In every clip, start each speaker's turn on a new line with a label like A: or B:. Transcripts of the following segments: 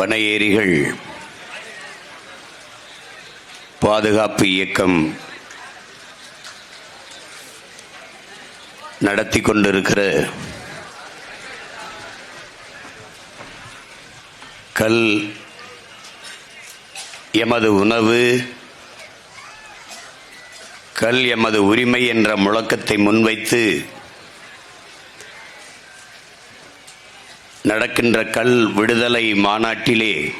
A: பனையேரிகள். பாதுகாப்பு இயக்கம் நடத்தி கொண்டிருக்கிற கல் எமது உணவு கல் எமது உரிமை என்ற முழக்கத்தை முன்வைத்து நடக்கின்ற கல் விடுதலை மாநாட்டிலே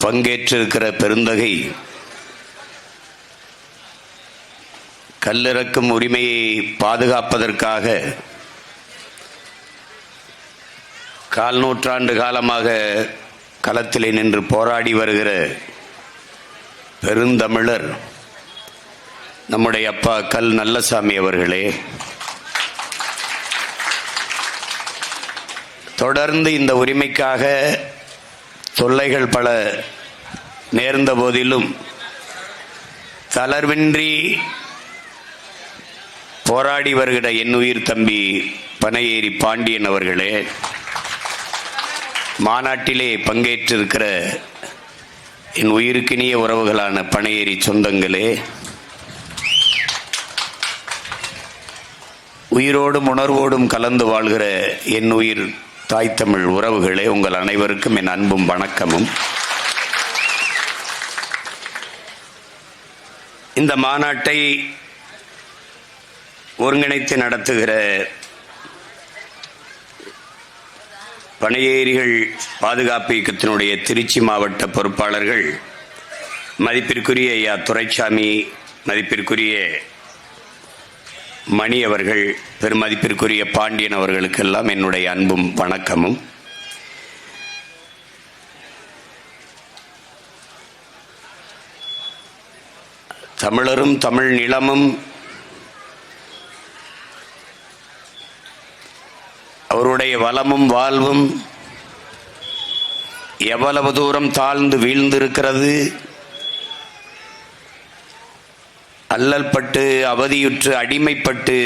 A: பங்கேற்றிருக்கிற பெருந்தகை கல்லிறக்கும் உரிமையை பாதுகாப்பதற்காக கால் நூற்றாண்டு காலமாக களத்திலே நின்று போராடி வருகிற பெருந்தமிழர் நம்முடைய அப்பா கல் நல்லசாமி அவர்களே. தொடர்ந்து இந்த உரிமைக்காக தொல்லைகள் பல நேர்ந்த போதிலும் தளர்வின்றி போராடி வருகிற என் உயிர் தம்பி பனையேறி பாண்டியன் அவர்களே மாநாட்டிலே பங்கேற்றிருக்கிற என் உயிருக்கினிய உறவுகளான பனையேறி சொந்தங்களே உயிரோடும் உணர்வோடும் கலந்து வாழ்கிற என் உயிர் தாய் தமிழ் உறவுகளே உங்கள் அனைவருக்கும் என் அன்பும் வணக்கமும். இந்த மாநாட்டை ஒருங்கிணைத்து நடத்துகிற பனையேரிகள் பாதுகாப்பு இயக்கத்தினுடைய திருச்சி மாவட்ட பொறுப்பாளர்கள் மதிப்பிற்குரிய ஐயா துரைசாமி மதிப்பிற்குரிய மணி அவர்கள் பெருமதிப்பிற்குரிய பாண்டியன் அவர்களுக்கெல்லாம் என்னுடைய அன்பும் வணக்கமும். தமிழரும் தமிழ் நிலமும் அவருடைய வளமும் வாழ்வும் எவ்வளவு தூரம் தாழ்ந்து வீழ்ந்திருக்கிறது அல்லல் பட்டு அவதியுற்று அடிமைப்பட்டு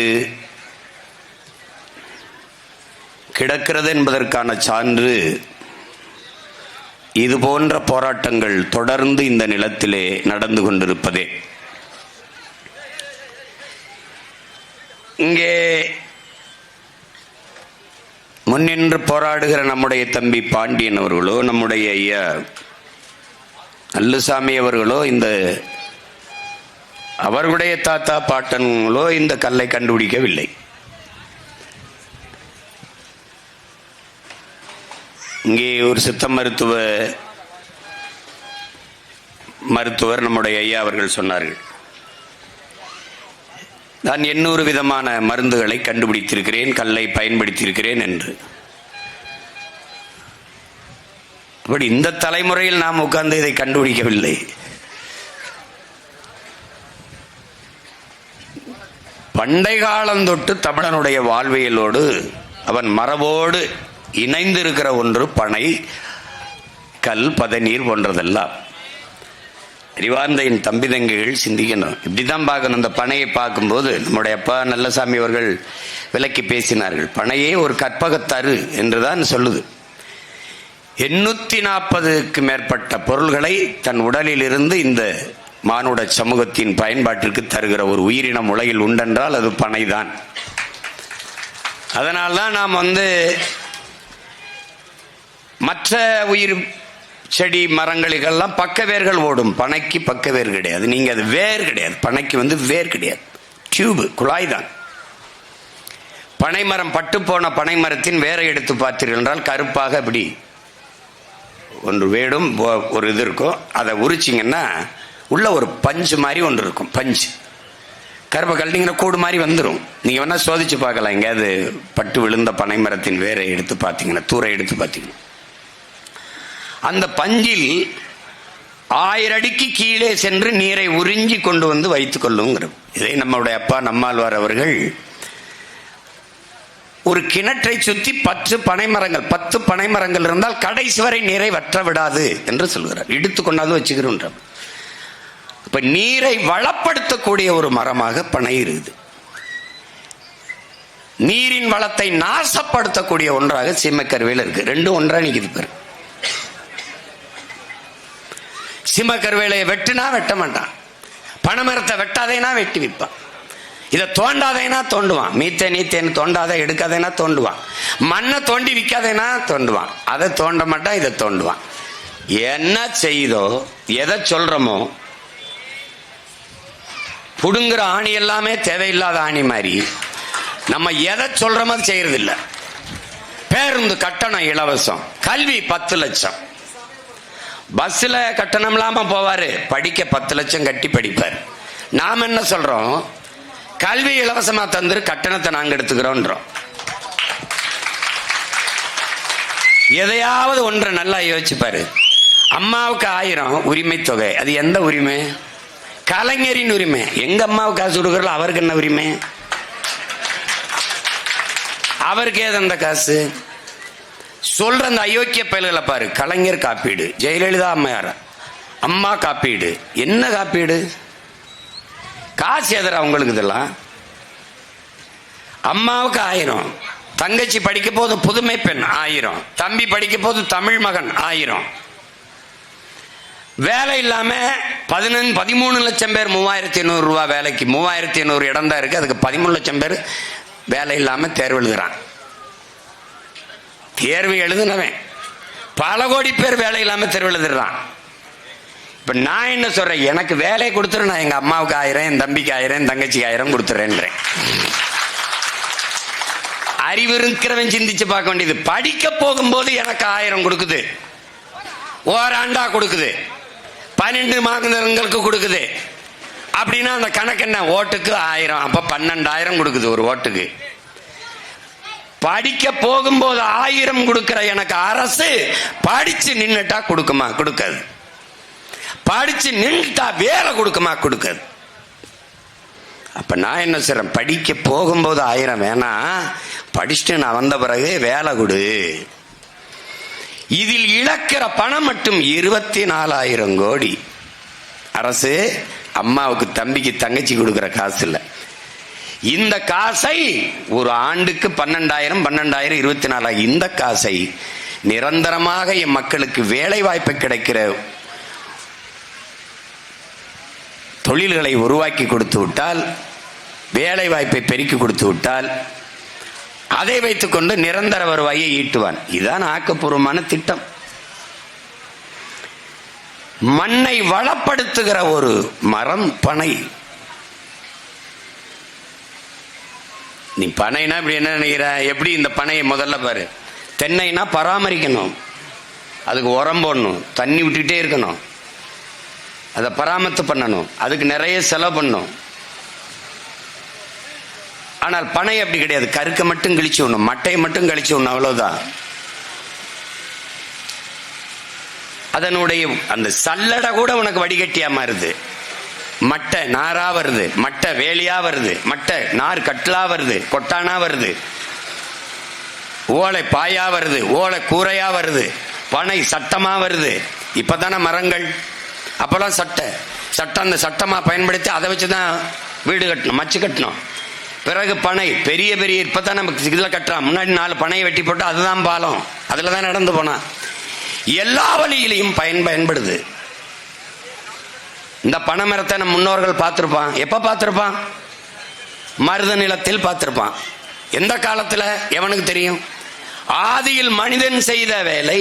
A: கிடக்கிறது என்பதற்கான சான்று இது போன்ற போராட்டங்கள் தொடர்ந்து இந்த நிலத்திலே நடந்து கொண்டிருப்பதே. இங்கே முன்னின்று போராடுகிற நம்முடைய தம்பி பாண்டியன் அவர்களோ நம்முடைய ஐயா அல்லுசாமி அவர்களோ இந்த அவர்களுடைய தாத்தா பாட்டன்களோ இந்த கல்லை கண்டுபிடிக்கவில்லை. இங்கே ஒரு சித்த மருத்துவ மருத்துவர் நம்முடைய ஐயா அவர்கள் சொன்னார்கள். நான் எண்ணூறு விதமான மருந்துகளை கண்டுபிடித்திருக்கிறேன் கல்லை பயன்படுத்தியிருக்கிறேன் என்று. அப்படி இந்த தலைமுறையில் நாம் உட்கார்ந்து இதை கண்டுபிடிக்கவில்லை. பண்டை காலந்தொட்டு தமிழனுடைய வாழ்வியலோடு அவன் மரபோடு இணைந்திருக்கிற ஒன்று பனை கல் பதநீர் போன்றதெல்லாம். அறிவார்ந்த என் தம்பி தங்கைகள் சிந்திக்கணும். இப்படிதான் பார்க்கணும். இந்த பனையை பார்க்கும்போது நம்முடைய அப்பா நல்லசாமி அவர்கள் விலக்கி பேசினார்கள். பனையே ஒரு கற்பகத்தரு என்றுதான் சொல்லுது. எண்ணூத்தி நாற்பதுக்கு மேற்பட்ட பொருள்களை தன் உடலில் இருந்து இந்த மானுட சமூகத்தின் பயன்பாட்டிற்கு தருகிற ஒரு உயிரினம் உலகில் உண்டென்றால் அது பனைதான். அதனால்தான் நாம் வந்து மற்ற உயிர் செடி மரங்களுக்கெல்லாம் பக்க வேர்கள் ஓடும். பனைக்கு பக்க வேர் கிடையாது. நீங்க அது வேர் கிடையாது. பனைக்கு வந்து வேர் கிடையாது. டியூபு குழாய் தான் பனைமரம் பட்டு போன பனைமரத்தின் வேரை எடுத்து பார்த்தீர்கள் என்றால் கருப்பாக இப்படி ஒன்று வேடும் ஒரு இது இருக்கும். அதை உரிச்சிங்கன்னா உள்ள ஒரு பஞ்சு மாதிரி ஒன்று இருக்கும் பஞ்சு. கருப்பை கழட்டிங்கிற கூடு மாதிரி வந்துடும் நீங்கள் வேணால் சோதிச்சு பார்க்கலாம். எங்கேயாவது பட்டு விழுந்த பனை மரத்தின் வேரை எடுத்து பார்த்தீங்கன்னா தூரை எடுத்து பார்த்தீங்கன்னா. அந்த பஞ்சில் ஆயிரடிக்கு கீழே சென்று நீரை உறிஞ்சி கொண்டு வந்து வைத்துக் கொள்ளுங்கிறது இதை நம்மளுடைய அப்பா நம்மாழ்வார் அவர்கள் ஒரு கிணற்றை சுற்றி பத்து பனைமரங்கள் பத்து பனைமரங்கள் இருந்தால் கடைசி வரை நீரை வற்ற விடாது என்று சொல்கிறார். இடுத்து கொண்டாந்து வச்சுக்கிறோம் இப்ப நீரை வளப்படுத்தக்கூடிய ஒரு மரமாக பனை இருக்குது நீரின் வளத்தை நாசப்படுத்தக்கூடிய ஒன்றாக சீமக்கருவேல இருக்கு. ரெண்டும் ஒன்றா நிக்குது பாரு. சிம்மக்கருவேலையை வெட்டுனா வெட்ட மாட்டான். பனைமரத்தை வெட்டாதேனா வெட்டி விற்பான். இதை தோண்டாதேனா தோண்டுவான். மீத்தே நீத்தேன்னு தோண்டாத எடுக்காதேனா தோண்டுவான். மண்ணை தோண்டி விற்காதேனா தோண்டுவான். அதை தோண்ட மாட்டான் இதை தோண்டுவான். என்ன செய்தோ எதை சொல்றோமோ புடுங்குற ஆணி எல்லாமே தேவையில்லாத ஆணி மாதிரி. நம்ம எதை சொல்றோமோ அது செய்யறது இல்ல பேருந்து கட்டணம் இலவசம். கல்வி பத்து லட்சம். பஸ்ல கட்டணம் இல்லாம போவாரு. படிக்க பத்து லட்சம் கட்டி படிப்பார். நாம் என்ன சொல்றோம்? கல்வி இலவசமா தந்துரு கட்டணத்தை நாங்க எடுத்துக்கிறோன்றோம். எதையாவது ஒன்றை நல்லா யோசிச்சுப்பாரு அம்மாவுக்கு ஆயிரம் உரிமை தொகை. அது எந்த உரிமை? கலைஞரின் உரிமை. எங்க அம்மாவுக்கு காசு கொடுக்குறோம் அவருக்கு என்ன உரிமை? அவருக்கு ஏது அந்த காசு. சொல்ற அந்த அயோக்கிய பயல்களை பாரு. கலைஞர் காப்பீடு ஜெயலலிதா அம்மையார். அம்மா காப்பீடு. என்ன காப்பீடு? காசு எதிர அவங்களுக்கு இதெல்லாம்? அம்மாவுக்கு ஆயிரம். தங்கச்சி படிக்க போது புதுமை பெண் ஆயிரம். தம்பி படிக்க போது தமிழ் மகன் ஆயிரம். வேலை இல்லாம பதினஞ்சு பதிமூணு லட்சம் பேர் மூவாயிரத்தி எண்ணூறு ரூபா வேலைக்கு மூவாயிரத்தி எண்ணூறு இடம் தான் இருக்கு. அதுக்கு பதிமூணு லட்சம் பேர் வேலை இல்லாம தேர்வு எழுதுறான் தேர்வு எழுதுனவன். பல கோடி பேர் வேலை இல்லாம தேர்வு எழுதுறான். இப்ப நான் என்ன சொல்றேன்? எனக்கு வேலையை கொடுத்துரு நான் எங்க அம்மாவுக்கு ஆயிரம் என் தம்பிக்கு ஆயிரம் என் தங்கச்சிக்கு ஆயிரம் கொடுத்துறேன்றேன். அறிவு இருக்கிறவன் சிந்திச்சு பார்க்க வேண்டியது. படிக்க போகும்போது எனக்கு ஆயிரம் கொடுக்குது. ஓராண்டா கொடுக்குது. பன்னெண்டு மாநிலங்களுக்கு கொடுக்குது. அப்படின்னா அந்த கணக்கு என்ன? ஓட்டுக்கு ஆயிரம். அப்போ பன்னெண்டாயிரம் கொடுக்குது ஒரு ஓட்டுக்கு. படிக்க போகும்போது ஆயிரம் கொடுக்கிற எனக்கு அரசு படிச்சு நின்றுட்டா கொடுக்குமா? கொடுக்காது. படிச்சு நின்றுட்டா வேலை கொடுக்குமா? கொடுக்காது. அப்போ நான் என்ன செய்கிறேன் படிக்க போகும்போது ஆயிரம் வேணாம் படிச்சுட்டு நான் வந்த பிறகு வேலை கொடு. இதில் இழக்கிற பணம் மட்டும் இருபத்தி நாலாயிரம் கோடி. அரசு அம்மாவுக்கு தம்பிக்கு தங்கச்சி கொடுக்கிற காசு இல்லை. இந்த காசை ஒரு ஆண்டுக்கு பன்னெண்டாயிரம் பன்னெண்டாயிரம் இருபத்தி நாலாயிரம் இந்த காசை நிரந்தரமாக என் மக்களுக்கு வேலை வாய்ப்பு கிடைக்கிற தொழில்களை உருவாக்கி கொடுத்து விட்டால் வேலை வாய்ப்பை பெருக்கி கொடுத்து விட்டால் அதை வைத்துக்கொண்டு நிரந்தர வருவாயை ஈட்டுவான். இதுதான் ஆக்கப்பூர்வமான திட்டம். மண்ணை வளப்படுத்துகிற ஒரு மரம் பனை. நீ பனைனா இப்படி என்ன நினைக்கிற? எப்படி இந்த பனையை முதல்ல பாரு. தென்னைனா பராமரிக்கணும். அதுக்கு உரம் போடணும். தண்ணி விட்டுக்கிட்டே இருக்கணும். அதை பராமரித்து பண்ணணும். அதுக்கு நிறைய செலவு பண்ணணும். ஆனால் பனை அப்படி கிடையாது. கருக்க மட்டும் கழிச்சு விடணும். மட்டையை மட்டும் கழிச்சு விடணும். அவ்வளோதான் அதனுடைய அந்த சல்லடை கூட உனக்கு வடிகட்டியா மாறுது. மட்டை நாரா வருது. மட்டை வேலியா வருது. மட்டை நார் கட்டலா வருது. கொட்டானா வருது. ஓலை பாயா வருது. ஓலை கூரையா வருது. பனை சட்டமா வருது. இப்பதானே மரங்கள்? அப்பெல்லாம் சட்டை. சட்டம் அந்த சட்டமா பயன்படுத்தி அதை வச்சுதான் வீடு கட்டணும். மச்சு கட்டணும். பிறகு பனை பெரிய பெரிய இப்பதான் நமக்கு இதில் கட்டுறான் முன்னாடி நாலு பனையை வெட்டி போட்டு அதுதான் பாலம். அதில் தான் நடந்து போனான் எல்லா வழியிலையும் பயன் பயன்படுது. இந்த பனைமரத்தை நம்ம முன்னோர்கள் பார்த்துருப்பான். எப்போ பார்த்துருப்பான்? மருத நிலத்தில் பார்த்துருப்பான். எந்த காலத்தில்? எவனுக்கு தெரியும்? ஆதியில் மனிதன் செய்த வேலை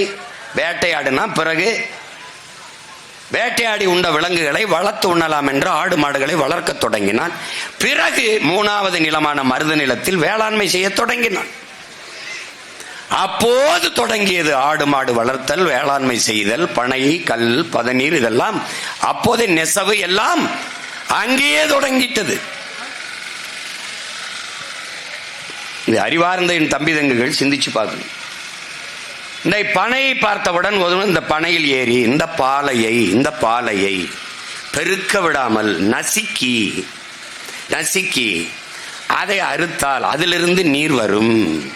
A: வேட்டையாடினா பிறகு வேட்டையாடி உண்ட விலங்குகளை வளர்த்து உண்ணலாம் என்று ஆடு மாடுகளை வளர்க்க தொடங்கினான். பிறகு மூணாவது நிலமான மருத நிலத்தில் வேளாண்மை செய்ய தொடங்கினான். அப்போது தொடங்கியது ஆடு மாடு வளர்த்தல் வேளாண்மை செய்தல் பனை கல் பதநீர் இதெல்லாம் அப்போதே நெசவு எல்லாம் அங்கேயே தொடங்கிட்டது. இது அறிவார்ந்த என் தம்பி தங்குகள் சிந்திச்சு பார்க்கணும். இந்த பனையை பார்த்தவுடன் ஒருவன் இந்த பனையில் ஏறி இந்த பாலையை இந்த பாலையை பெருக்க விடாமல் நசுக்கி நசுக்கி அதை அறுத்தால் அதிலிருந்து நீர் வரும்.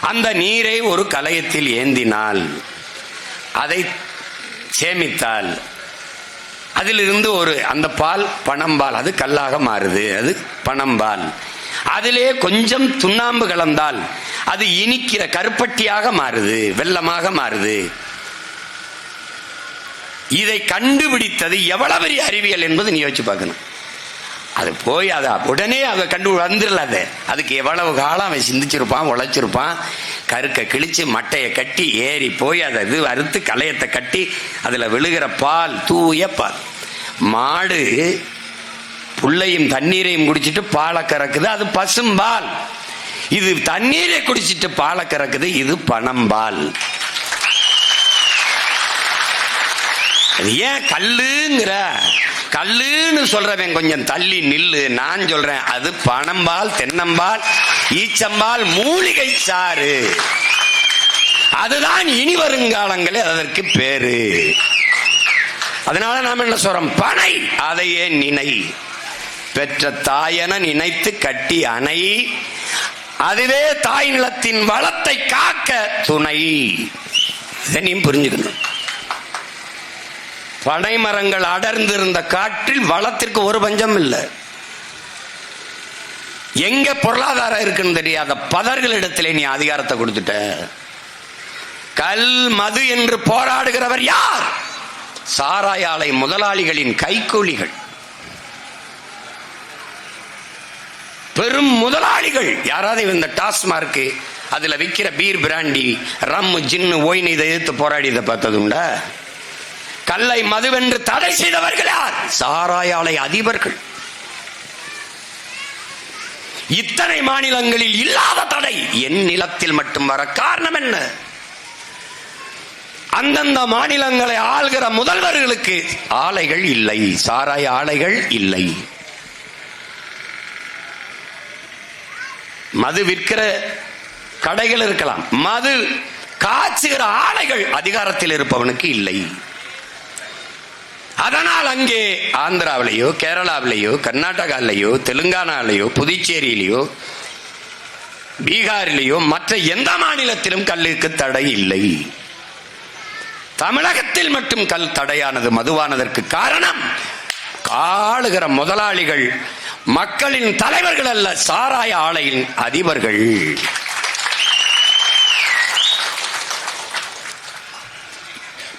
A: அந்த நீரை ஒரு கலயத்தில் ஏந்தினால் அதை சேமித்தால் அதிலிருந்து ஒரு அந்த பால் பணம்பால் அது கல்லாக மாறுது. அது பணம்பால் அதிலே கொஞ்சம் துண்ணாம்பு கலந்தால் அது இனிக்கிற கருப்பட்டியாக மாறுது வெள்ளமாக மாறுது. இதை கண்டுபிடித்தது எவ்வளவு பெரிய அறிவியல் என்பது நீ யோசிச்சு பார்க்கணும். அது போய் அதை உடனே அதை கண்டு வந்துடல அது அதுக்கு எவ்வளவு காலம் அவன் சிந்திச்சிருப்பான் உழைச்சிருப்பான். கருக்கை கிழிச்சு மட்டையை கட்டி ஏறி போய் அதை இது அறுத்து களையத்தை கட்டி அதில் விழுகிற பால் தூய பால். மாடு புள்ளையும் தண்ணீரையும் குடிச்சிட்டு பாலை கறக்குது அது பசும்பால். இது தண்ணீரை குடிச்சிட்டு பாலை கறக்குது இது பணம்பால் ஏன் கல்லுங்கிற? கல்லுன்னு சொல்றவன் கொஞ்சம் தள்ளி நில்லு. நான் சொல்றேன் அது பணம்பால் தென்னம்பால் ஈச்சம்பால் மூலிகை சாறு. அதுதான் இனி வருங்காலங்களே அதற்கு பேரு. அதனால நாம் என்ன சொல்றோம்? பனை அதையே நினை. பெற்ற தாயென நினைத்து கட்டி அணை. அதுவே தாய் நிலத்தின் வளத்தை காக்க துணை. இதனையும் புரிஞ்சுக்கணும். பனை மரங்கள் அடர்ந்திருந்த காற்றில் வளத்திற்கு ஒரு பஞ்சம் இல்லை. எங்க பொருளாதாரம் இருக்குன்னு தெரியாத பதர்களிடத்திலே நீ அதிகாரத்தை கொடுத்துட்ட. கல் மது என்று போராடுகிறவர் யார்? சாராய ஆலை முதலாளிகளின் கைக்கூலிகள் பெரும் முதலாளிகள். யாராவது இந்த டாஸ்மார்க் அதுல விற்கிற பீர் பிராண்டி ரம் ஜின்னு ஓய்னு இதை எதிர்த்து போராடியதை பார்த்தது உண்டா கல்லை மதுவென்று தடை செய்தவர்கள் யார்? சாராய ஆலை அதிபர்கள். இத்தனை மாநிலங்களில் இல்லாத தடை என் நிலத்தில் மட்டும் வர காரணம் என்ன? அந்தந்த மாநிலங்களை ஆள்கிற முதல்வர்களுக்கு ஆலைகள் இல்லை சாராய ஆலைகள் இல்லை. மது விற்கிற கடைகள் இருக்கலாம். மது காய்ச்சுகிற ஆலைகள் அதிகாரத்தில் இருப்பவனுக்கு இல்லை. அதனால் அங்கே ஆந்திராவிலேயோ கேரளாவிலேயோ கர்நாடகாவிலேயோ தெலுங்கானாலேயோ புதுச்சேரியிலேயோ பீகாரிலேயோ மற்ற எந்த மாநிலத்திலும் கல்லுக்கு தடை இல்லை. தமிழகத்தில் மட்டும் கல் தடையானது மதுவானதற்கு காரணம் காளுகிற முதலாளிகள் மக்களின் தலைவர்கள் அல்ல சாராய ஆலையின் அதிபர்கள்.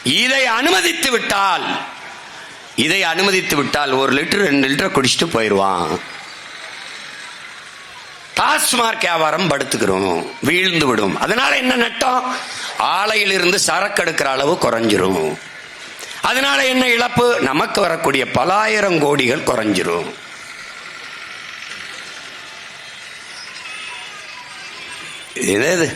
A: இதை அனுமதித்து விட்டால் இதை அனுமதித்து விட்டால் ஒரு லிட்டர் ரெண்டு லிட்டர் குடிச்சிட்டு போயிடுவான். டாஸ்மார்க் வியாபாரம் படுத்துக்கிறோம் வீழ்ந்து விடும். அதனால என்ன நட்டம்? ஆலையில் இருந்து சரக்கு எடுக்கிற அளவு குறைஞ்சிரும். அதனால என்ன இழப்பு? நமக்கு வரக்கூடிய பலாயிரம் கோடிகள் குறைஞ்சிரும். என்னது?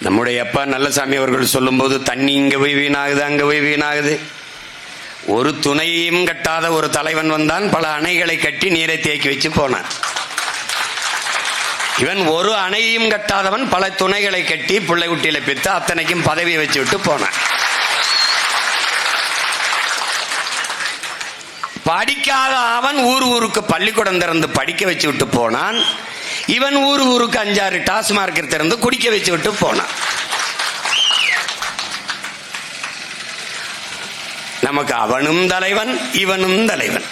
A: நம்முடைய அப்பா நல்லசாமி அவர்கள் சொல்லும்போது தண்ணி இங்க போய் வீணாகுது அங்க போய் வீணாகுது. ஒரு துணையையும் கட்டாத ஒரு தலைவன் வந்தான் பல அணைகளை கட்டி நீரை தேக்கி வச்சு போனான். இவன் ஒரு அணையையும் கட்டாதவன் பல துணைகளை கட்டி பிள்ளை குட்டியில பித்து அத்தனைக்கும் பதவியை வச்சு விட்டு போனான். படிக்காத அவன் ஊர் ஊருக்கு பள்ளிக்கூடம் திறந்து படிக்க வச்சு விட்டு போனான். இவன் ஊர் ஊருக்கு அஞ்சாறு டாஸ்மார்க் திறந்து குடிக்க வச்சு விட்டு போனான். நமக்கு அவனும் தலைவன் இவனும் தலைவன்.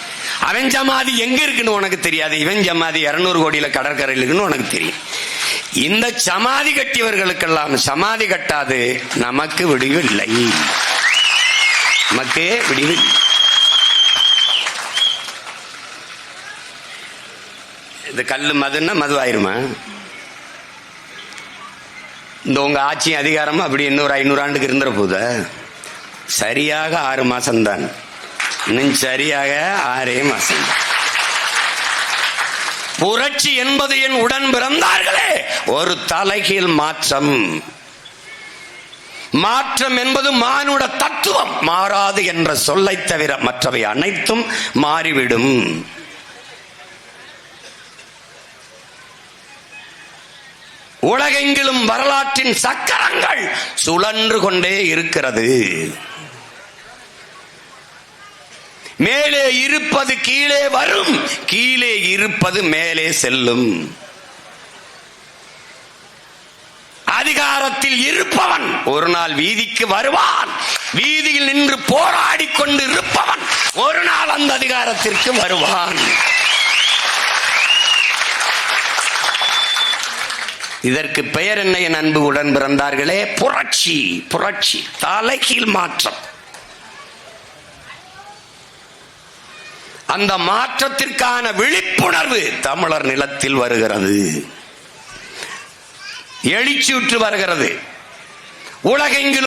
A: அவன் ஜமாதி எங்க இருக்குன்னு உனக்கு தெரியாது. இவன் ஜமாதி இருநூறு கோடியில கடற்கரையில் இருக்குன்னு உனக்கு தெரியும். இந்த சமாதி கட்டியவர்களுக்கெல்லாம் சமாதி கட்டாது நமக்கு விடிவு இல்லை நமக்கு விடிவு இல்லை. இந்த கல் மதுன்னா மது ஆயிருமா இந்த உங்க ஆட்சி அதிகாரமும் அப்படி இன்னொரு ஐநூறு ஆண்டுக்கு இருந்துற போத? சரியாக ஆறு மாசம்தான். இன்னும் சரியாக ஆறே மாசம். புரட்சி என்பது என் உடன் பிறந்தார்களே. ஒரு தலைகீழ் மாற்றம். மாற்றம் என்பது மானுட தத்துவம். மாறாது என்ற சொல்லை தவிர மற்றவை அனைத்தும் மாறிவிடும். உலகெங்கிலும் வரலாற்றின் சக்கரங்கள் சுழன்று கொண்டே இருக்கிறது. மேலே இருப்பது கீழே வரும் கீழே இருப்பது மேலே செல்லும். அதிகாரத்தில் இருப்பவன் ஒரு நாள் வீதிக்கு வருவான். வீதியில் நின்று போராடி கொண்டு இருப்பவன் ஒரு நாள் அந்த அதிகாரத்திற்கு வருவான். இதற்கு பெயர் என்ன என் அன்பு உடன் பிறந்தார்களே? புரட்சி புரட்சி. தலைகீழ் மாற்றம். அந்த மாற்றத்திற்கான விழிப்புணர்வு தமிழர் நிலத்தில் வருகிறது. எழுச்சியுற்று வருகிறது. உலகெங்கிலும்